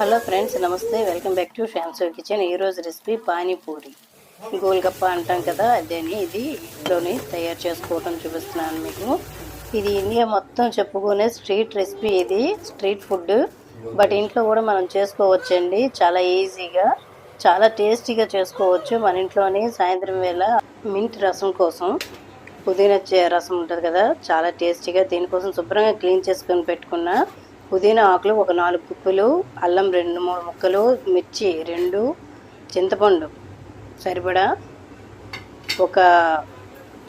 Hello friends నమస్తే. Welcome back to శ్యామ్సో kitchen ఈరోజు రెసిపీ పానీపూరి గోల్గప్ప అంటాం కదా అదేని ఇది ఇంట్లోనే తయారు చేసుకోవడం చూపిస్తున్నాను మీకు. ఇది ఇండియా మొత్తం చెప్పుకునే స్ట్రీట్ రెసిపీ ఇది స్ట్రీట్ ఫుడ్ బట్ ఇంట్లో కూడా మనం చేసుకోవచ్చండి. చాలా ఈజీగా చాలా టేస్టీగా చేసుకోవచ్చు. మన ఇంట్లోనే సాయంత్రం వేళ మింట్ రసం కోసం పుదీనా చే- రసం ఉంటుంది కదా చాలా టేస్టీగా దీనికోసం శుభ్రంగా క్లీన్ చేసుకొని పెట్టుకున్న పుదీనా ఆకులు ఒక నాలుగు గుప్పులు అల్లం రెండు మూడు ముక్కలు మిర్చి రెండు చింతపండు సరిపడా ఒక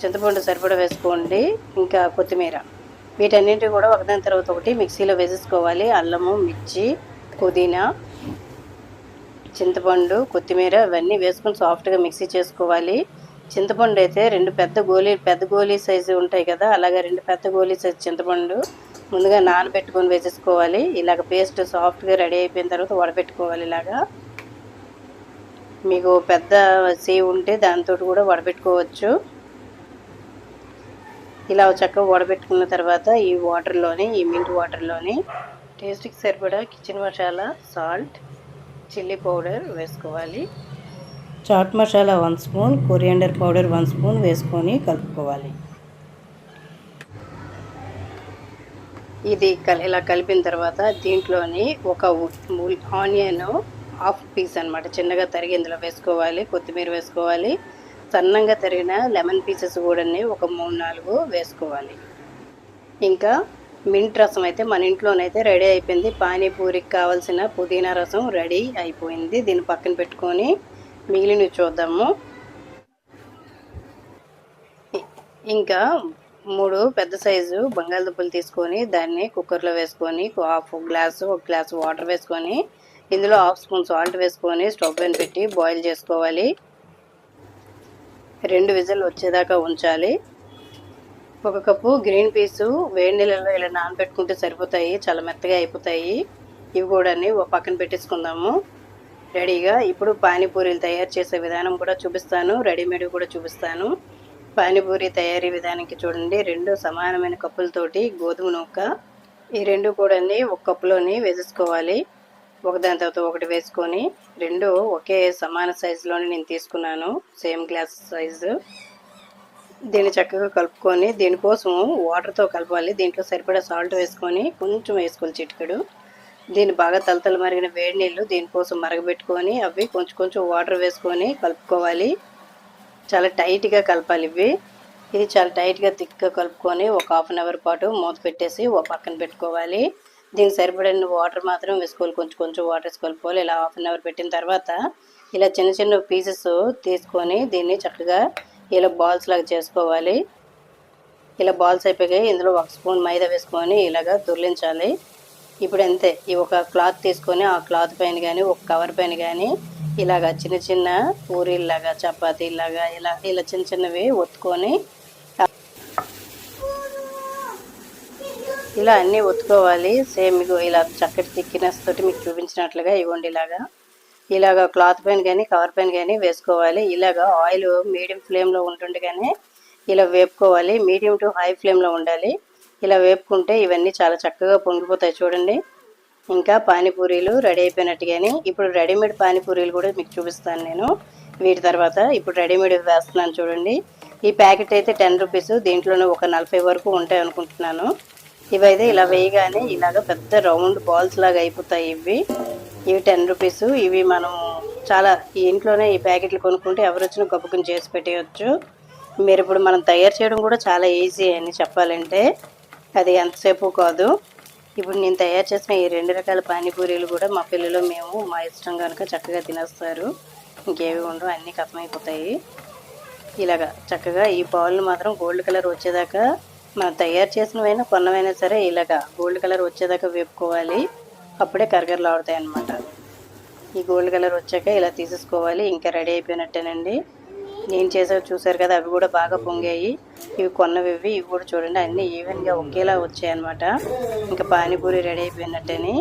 చింతపండు సరిపడా వేసుకోండి ఇంకా కొత్తిమీర. వీటన్నింటి కూడా ఒకదాని తర్వాత ఒకటి మిక్సీలో వేసేసుకోవాలి. అల్లము మిర్చి పుదీనా చింతపండు కొత్తిమీర ఇవన్నీ వేసుకొని సాఫ్ట్గా మిక్సీ చేసుకోవాలి. చింతపండు అయితే రెండు పెద్ద గోళీ పెద్ద గోళీ సైజు ఉంటాయి కదా అలాగే రెండు పెద్ద గోళీ సైజు చింతపండు ముందుగా నానబెట్టుకొని వేసేసుకోవాలి. ఇలాగ పేస్ట్ సాఫ్ట్గా రెడీ అయిపోయిన తర్వాత వడపెట్టుకోవాలి ఇలాగా. మీకు పెద్ద సేవ్ ఉంటే దాంతో కూడా వడపెట్టుకోవచ్చు ఇలా చక్కగా వడబెట్టుకున్న తర్వాత ఈ వాటర్లోని ఈ మింట్ వాటర్లోని టేస్ట్కి సరిపడా kitchen masala salt chilli powder వేసుకోవాలి. Chaat masala one spoon coriander powder one spoon వేసుకొని కలుపుకోవాలి. ఇది ఇలా కలిపిన తర్వాత దీంట్లోని ఒక ఆనియన్ హాఫ్ పీస్ అన్నమాట. చిన్నగా తరిగి ఇందులో వేసుకోవాలి కొత్తిమీర వేసుకోవాలి. సన్నంగా తరిగిన లెమన్ పీసెస్ కూడా ఒక మూడు నాలుగు వేసుకోవాలి. ఇంకా మింట్ రసం అయితే మన ఇంట్లోనైతే రెడీ అయిపోయింది. పానీపూరికి కావాల్సిన పుదీనా రసం రెడీ అయిపోయింది. దీన్ని పక్కన పెట్టుకొని మిగిలినవి చూద్దాము. ఇంకా మూడు పెద్ద సైజు బంగాళదుంపలు తీసుకొని దాన్ని కుక్కర్లో వేసుకొని హాఫ్ గ్లాసు ఒక గ్లాస్ వాటర్ వేసుకొని ఇందులో హాఫ్ స్పూన్ సాల్ట్ వేసుకొని స్టవ్ పైన పెట్టి బాయిల్ చేసుకోవాలి. రెండు విజిల్ వచ్చేదాకా ఉంచాలి. ఒక కప్పు గ్రీన్ పీసు వేడి నీళ్ళలో ఇలా నానబెట్టుకుంటే సరిపోతాయి. చాలా మెత్తగా అయిపోతాయి. ఇవి కూడా ఓ పక్కన పెట్టేసుకుందాము. రెడీగా ఇప్పుడు పానీపూరీలు తయారు చేసే విధానం కూడా చూపిస్తాను. రెడీమేడ్ కూడా చూపిస్తాను. పానీపూరి తయారీ విధానానికి చూడండి. రెండు సమానమైన కప్పులతోటి గోధుమ నూక. ఈ రెండు కూడా ఒక కప్పులోని వేసేసుకోవాలి. ఒకదాని తర్వాత ఒకటి వేసుకొని రెండు ఒకే సమాన సైజులోని నేను తీసుకున్నాను. Same glass size. దీన్ని చక్కగా కలుపుకొని దీనికోసం వాటర్తో కలపాలి. దీంట్లో సరిపడా సాల్ట్ వేసుకొని కొంచెం వేసుకోవాలి చిటికెడు. దీన్ని బాగా తలతల మరిగిన వేడి నీళ్ళు దీనికోసం మరగబెట్టుకొని అవి కొంచెం కొంచెం వాటర్ వేసుకొని కలుపుకోవాలి. చాలా టైట్గా కలపాలి ఇవి. ఇది చాలా టైట్గా థిక్గా కలుపుకొని ఒక హాఫ్ అన్ అవర్ పాటు మూత పెట్టేసి ఒక పక్కన పెట్టుకోవాలి. దీనికి సరిపడిన వాటర్ మాత్రం వేసుకోవాలి. కొంచెం కొంచెం వాటర్ వేసి కలుపుకోవాలి. ఇలా హాఫ్ అన్ అవర్ పెట్టిన తర్వాత ఇలా చిన్న చిన్న పీసెస్ తీసుకొని దీన్ని చక్కగా ఇలా బాల్స్ లాగా చేసుకోవాలి. ఇలా బాల్స్ అయిపోయాయి ఇందులో ఒక స్పూన్ మైదా వేసుకొని ఇలాగా దుర్లించాలి ఇప్పుడు అంతే. ఈ ఒక క్లాత్ తీసుకొని ఆ క్లాత్ పైన కానీ ఒక కవర్ పైన కానీ ఇలాగా చిన్న చిన్న పూరీలాగా చపాతీలాగా ఇలా ఇలా చిన్న చిన్నవి ఒత్తుకొని ఇలా అన్నీ ఒత్తుకోవాలి. సేమ్ మీకు ఇలా చక్కటి థిక్నెస్ తోటి మీకు చూపించినట్లుగా ఇవ్వండి ఇలాగా. ఇలాగ క్లాత్ పైన కానీ కవర్ పైన కానీ వేసుకోవాలి. ఇలాగ ఆయిల్ మీడియం ఫ్లేమ్లో ఉంటుండగానే ఇలా వేపుకోవాలి. మీడియం టు హై ఫ్లేమ్లో ఉండాలి. ఇలా వేపుకుంటే ఇవన్నీ చాలా చక్కగా పొంగిపోతాయి చూడండి. ఇంకా పానీపూరీలు రెడీ అయిపోయినట్టుగానే ఇప్పుడు రెడీమేడ్ పానీపూరీలు కూడా మీకు చూపిస్తాను నేను. వీటి తర్వాత ఇప్పుడు రెడీమేడ్ వేస్తున్నాను చూడండి. ఈ ప్యాకెట్ అయితే టెన్ రూపీస్ దీంట్లోనే ఒక నలభై వరకు ఉంటాయి అనుకుంటున్నాను. ఇవైతే ఇలా వేయగానే ఇలాగ పెద్ద రౌండ్ బాల్స్ లాగా అయిపోతాయి ఇవి. ఇవి టెన్ రూపీస్ ఇవి మనం చాలా ఇంట్లోనే ఈ ప్యాకెట్లు కొనుక్కుంటే ఎవరొచ్చినా గొప్పకుని చేసి పెట్టేయచ్చు. మీరు ఇప్పుడు మనం తయారు చేయడం కూడా చాలా ఈజీ అని చెప్పాలంటే. అది ఎంతసేపు కాదు. ఇప్పుడు నేను తయారు చేసిన ఈ రెండు రకాల పానీపూరీలు కూడా మా పిల్లలు మేము మా ఇష్టం కనుక చక్కగా తినేస్తారు. ఇంకేవి ఉండవు అన్నీ కథమైపోతాయి. ఇలాగా చక్కగా ఈ పాలు మాత్రం గోల్డ్ కలర్ వచ్చేదాకా మనం తయారు చేసినవైనా కొన్నవైనా సరే ఇలాగా గోల్డ్ కలర్ వచ్చేదాకా వేపుకోవాలి. అప్పుడే కరకరలు ఆడుతాయి అన్నమాట ఈ గోల్డ్ కలర్ వచ్చాక ఇలా తీసేసుకోవాలి. ఇంకా రెడీ అయిపోయినట్టేనండి. నేను చేసే చూసారు కదా అవి కూడా బాగా పొంగాయి. ఇవి కొన్నవి ఇవి ఇవి కూడా చూడండి అన్నీ ఈవెన్గా ఒకేలా వచ్చాయి అనమాట ఇంకా పానీపూరి రెడీ అయిపోయినట్టని.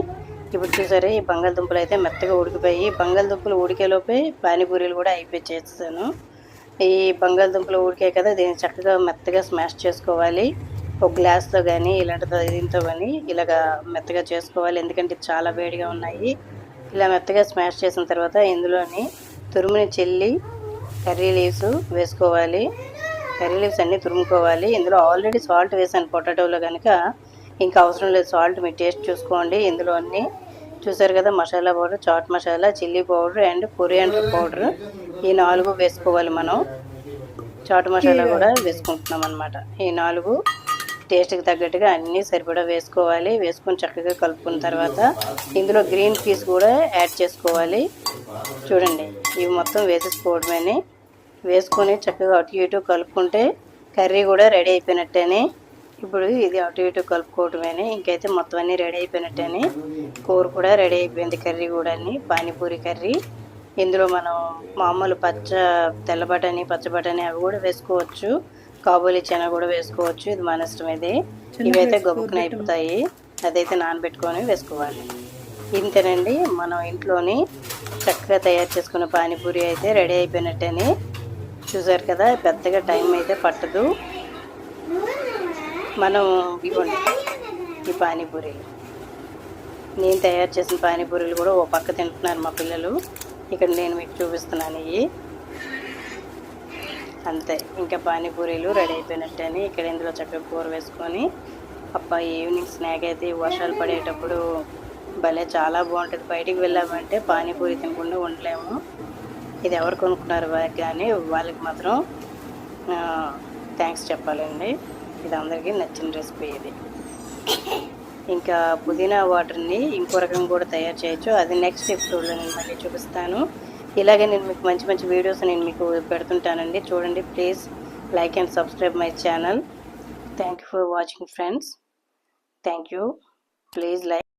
ఇప్పుడు చూసారా ఈ బంగాళదుంపలు అయితే మెత్తగా ఉడికిపోయి బంగాళదుంపలు ఉడికేలోపే పానీపూరీలు కూడా అయిపోయి చేస్తాను ఈ బంగాళదుంపలు ఉడికాయి కదా దీన్ని చక్కగా మెత్తగా స్మాష్ చేసుకోవాలి. ఒక గ్లాస్తో కానీ ఇలాంటి దీంతో కానీ ఇలాగా మెత్తగా చేసుకోవాలి. ఎందుకంటే చాలా వేడిగా ఉన్నాయి. ఇలా మెత్తగా స్మాష్ చేసిన తర్వాత ఇందులోని తురుముని చెల్లి కర్రీ లీవ్స్ వేసుకోవాలి. కర్రీ లీవ్స్ అన్నీ తురుముకోవాలి. ఇందులో ఆల్రెడీ సాల్ట్ వేసాను పొటాటోలో కనుక ఇంకా అవసరం లేదు సాల్ట్ మీ టేస్ట్ చూసుకోండి. ఇందులో అన్ని చూసారు కదా masala powder chaat masala chilli powder and coriander powder. ఈ నాలుగు వేసుకోవాలి మనం. చాట్ మసాలా కూడా వేసుకుంటున్నాం అనమాట ఈ నాలుగు టేస్ట్కి తగ్గట్టుగా అన్నీ సరిపడా వేసుకోవాలి. వేసుకొని చక్కగా కలుపుకున్న తర్వాత ఇందులో గ్రీన్ పీస్ కూడా యాడ్ చేసుకోవాలి. చూడండి ఇవి మొత్తం వేసేసుకోవడమని వేసుకొని చక్కగా అటు ఇటు కలుపుకుంటే కర్రీ కూడా రెడీ అయిపోయినట్టేనే. ఇప్పుడు ఇది అటు ఇటు కలుపుకోవటమేనే. ఇంకైతే మొత్తం అన్నీ రెడీ అయిపోయినట్టేనే. కూర కూడా రెడీ అయిపోయింది కర్రీ కూడా పానీపూరి కర్రీ. ఇందులో మనం మామూలు పచ్చ తెల్ల బఠానీ పచ్చ బఠానీ అవి కూడా వేసుకోవచ్చు. కాబూలి చెన కూడా వేసుకోవచ్చు. ఇది మన ఇష్టం ఇది. ఇవైతే గొప్పకున అయిపోతాయి. అదైతే నానబెట్టుకొని వేసుకోవాలి. ఇంతేనండి. మనం ఇంట్లోని చక్కగా తయారు చేసుకున్న పానీపూరి అయితే రెడీ అయిపోయినట్టేనే. చూసారు కదా పెద్దగా టైం అయితే పట్టదు. మనం ఇవ్వండి ఈ పానీపూరీలు నేను తయారు చేసిన పానీపూరీలు కూడా ఓ పక్క తింటున్నారు మా పిల్లలు. ఇక్కడ నేను మీకు చూపిస్తున్నాను ఇవి. అంతే ఇంకా పానీపూరీలు రెడీ అయిపోయినట్టని ఇక్కడ ఇందులో చక్కగా కూర వేసుకొని అప్ప ఈవినింగ్ స్నాక్ అయితే వర్షాలు పడేటప్పుడు భలే చాలా బాగుంటుంది. బయటికి వెళ్ళామంటే పానీపూరి తినకుండా ఉండలేము. ఇది ఎవరు కొనుక్కున్నారు కానీ వాళ్ళకి మాత్రం థ్యాంక్స్ చెప్పాలండి. ఇది అందరికీ నచ్చిన రెసిపీ ఇది. ఇంకా పుదీనా వాటర్ని ఇంకో రకం కూడా తయారు చేయొచ్చు. అది నెక్స్ట్ ఎపిసోడ్లో నేను మళ్ళీ చూపిస్తాను. ఇలాగే నేను మీకు మంచి మంచి వీడియోస్ నేను మీకు పెడుతుంటానండి. చూడండి please like and subscribe my channel thank you for watching friends thank you please like